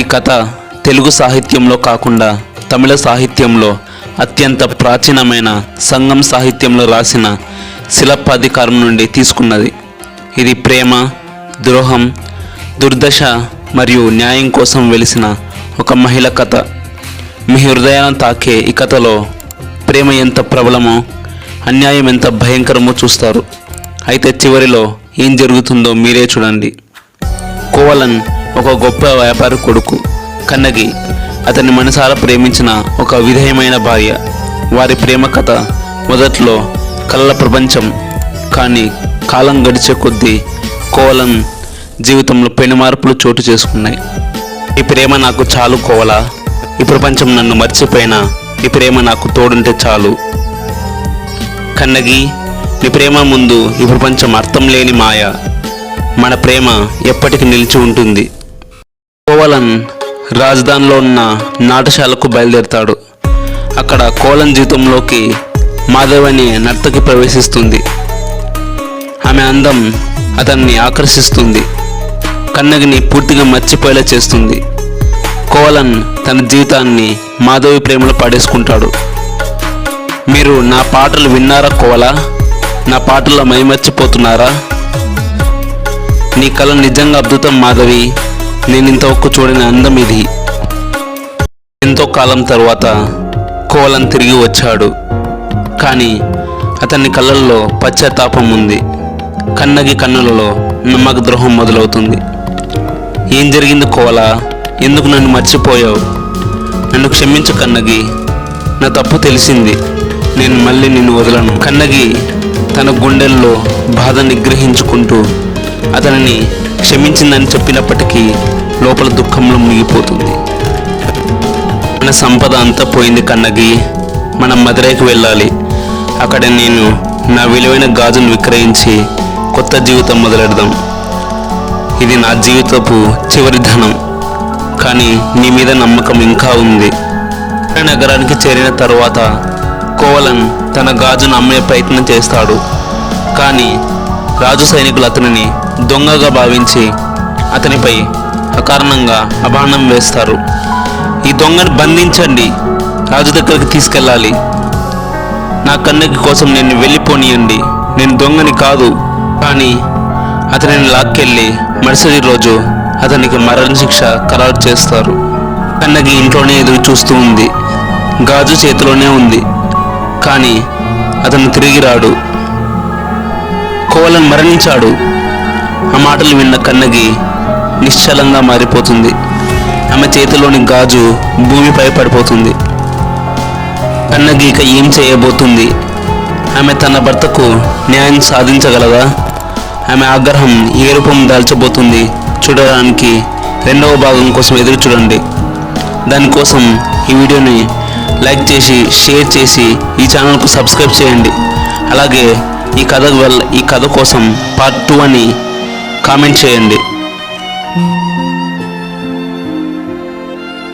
ఈ కథ తెలుగు సాహిత్యంలో కాకుండా తమిళ సాహిత్యంలో అత్యంత ప్రాచీనమైన సంగం సాహిత్యంలో రాసిన శిలప్పాధికారం నుండి తీసుకున్నది. ఇది ప్రేమ ద్రోహం దుర్దశ మరియు న్యాయం కోసం వెలిసిన ఒక మహిళ కథ. మీ హృదయాన్ని తాకే ఈ కథలో ప్రేమ ఎంత ప్రబలమో అన్యాయం ఎంత భయంకరమో చూస్తారు. అయితే చివరిలో ఏం జరుగుతుందో మీరే చూడండి. కోవలన్ ఒక గొప్ప వ్యాపారి కొడుకు కన్నగి. అతన్ని మనసారా ప్రేమించిన ఒక విధేయమైన భార్య. వారి ప్రేమ కథ మొదట్లో కళ్ళ ప్రపంచం కానీ కాలం గడిచే కొద్దీ కోవలం జీవితంలో పెను మార్పులు చోటు చేసుకున్నాయి. ఈ ప్రేమ నాకు చాలు కోవల. ఈ ప్రపంచం నన్ను మర్చిపోయినా ఈ ప్రేమ నాకు తోడుంటే చాలు. కన్నగి నీ ప్రేమ ముందు ఈ ప్రపంచం అర్థం లేని మాయ. మన ప్రేమ ఎప్పటికీ నిలిచి ఉంటుంది. కోవలన్ రాజధానిలో ఉన్న నాటశాలకు బయలుదేరుతాడు. అక్కడ కోలన్ జీవితంలోకి మాధవని నర్తకి ప్రవేశిస్తుంది. ఆమె అందం అతన్ని ఆకర్షిస్తుంది. కన్నగిని పూర్తిగా మర్చిపోయేలా చేస్తుంది. కోవలన్ తన జీవితాన్ని మాధవి ప్రేమలో పాడేసుకుంటాడు. మీరు నా పాటలు విన్నారా కోవల? నా పాటల్లో మైమర్చిపోతున్నారా? నీ కళ నిజంగా అద్భుతం మాధవి. నేను ఇంతవరకు చూడని అందం ఇది. ఎంతో కాలం తరువాత కోలం తిరిగి వచ్చాడు. కానీ అతని కళ్ళల్లో పశ్చాత్తాపం ఉంది. కన్నగి కన్నులలో నమ్మక ద్రోహం మొదలవుతుంది. ఏం జరిగింది కోల ఎందుకు నన్ను మర్చిపోయావు? నన్ను క్షమించు కన్నగి. నా తప్పు తెలిసింది. నేను మళ్ళీ నిన్ను వదలను. కన్నగి తన గుండెల్లో బాధ నిగ్రహించుకుంటూ అతనిని క్షమించిందని చెప్పినప్పటికీ లోపల దుఃఖంలో మునిగిపోతుంది. మన సంపద అంతా పోయింది కన్నగి. మనం మదురైకి వెళ్ళాలి. అక్కడ నేను నా విలువైన గాజును విక్రయించి కొత్త జీవితం మొదలెడదాం. ఇది నా జీవితపు చివరి ధనం. కానీ నీ మీద నమ్మకం ఇంకా ఉంది. నగరానికి చేరిన తర్వాత కోవలన్ తన గాజును అమ్మే ప్రయత్నం చేస్తాడు. కానీ రాజు సైనికులు అతనిని దొంగగా భావించి అతనిపై అకారణంగా అబాండం వేస్తారు. ఈ దొంగను బంధించండి. రాజు దగ్గరికి తీసుకెళ్ళాలి. నా కన్నకి కోసం నేను వెళ్ళిపోనియండి. నేను దొంగని కాదు. కానీ అతనిని లాక్కెళ్ళి మరుసటి రోజు అతనికి మరణశిక్ష ఖరారు చేస్తారు. కన్నకి ఇంట్లోనే ఎదురు చూస్తూ ఉంది. గాజు చేతిలోనే ఉంది. కానీ అతను తిరిగి రాడు. కోవలన్ మరణించాడు. ఆ మాటలు విన్న కన్నగి నిశ్చలంగా మారిపోతుంది. ఆమె చేతిలోని గాజు భూమిపై పడిపోతుంది. కన్నగి ఇక ఏం చేయబోతుంది? ఆమె తన భర్తకు న్యాయం సాధించగలదా? ఆమె ఆగ్రహం ఏ రూపం దాల్చబోతుంది? చూడడానికి రెండవ భాగం కోసం ఎదురు చూడండి. దానికోసం ఈ వీడియోని లైక్ చేసి షేర్ చేసి ఈ ఛానల్కు సబ్స్క్రైబ్ చేయండి. అలాగే ఈ కథ వల్ల ఈ కథ కోసం పార్ట్ టూ అని కామెంట్ చేయండి.